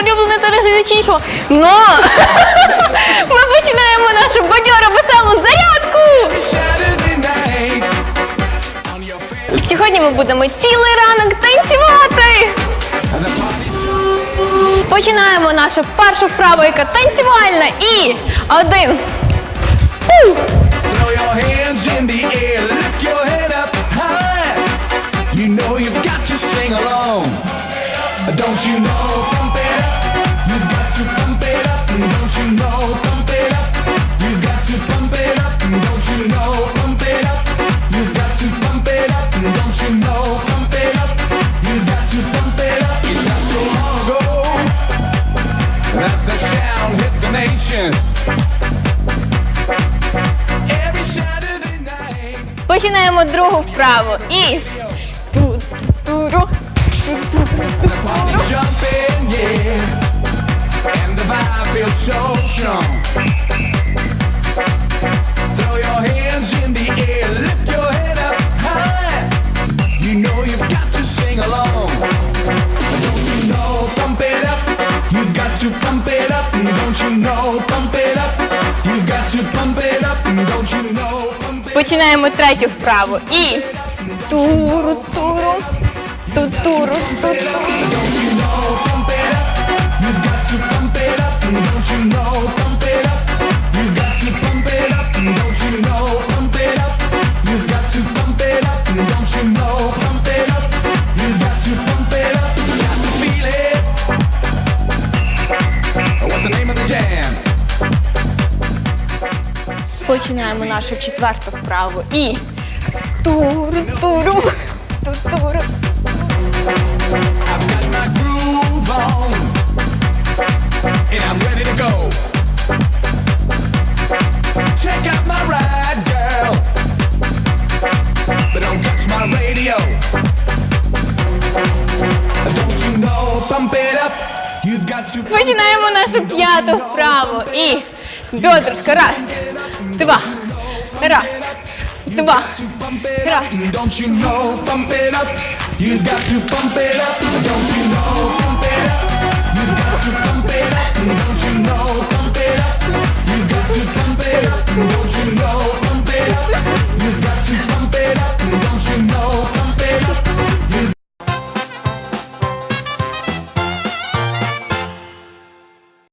улюблене телеглядачі, но ми починаємо нашу бадьору веселу зарядку. Сьогодні ми будемо цілий ранок танцювати. Починаємо нашу першу вправу, яка танцювальна. І один. You know you've got to? Починаємо другу вправу. І. Тут туру. Party's jumping, to pump it up. Don't you know, pump it up. You've got to pump it up. Don't you know, pump it up. Починаємо третю вправу. І туру туру. Ту-туру, ту-туру. Don't you Починаємо нашу четверту вправу. І туру туру. Go. Check out my ride, girl. But don't touch my radio. Don't you know, pump it up. You've got to Починаємо нашу п'яту вправу. І бедрышко. Раз, два, раз, два, раз. Don't you know, pump it up. You've got to pump it up. Don't you know, pump it up. You've got to pump it up. Don't you know,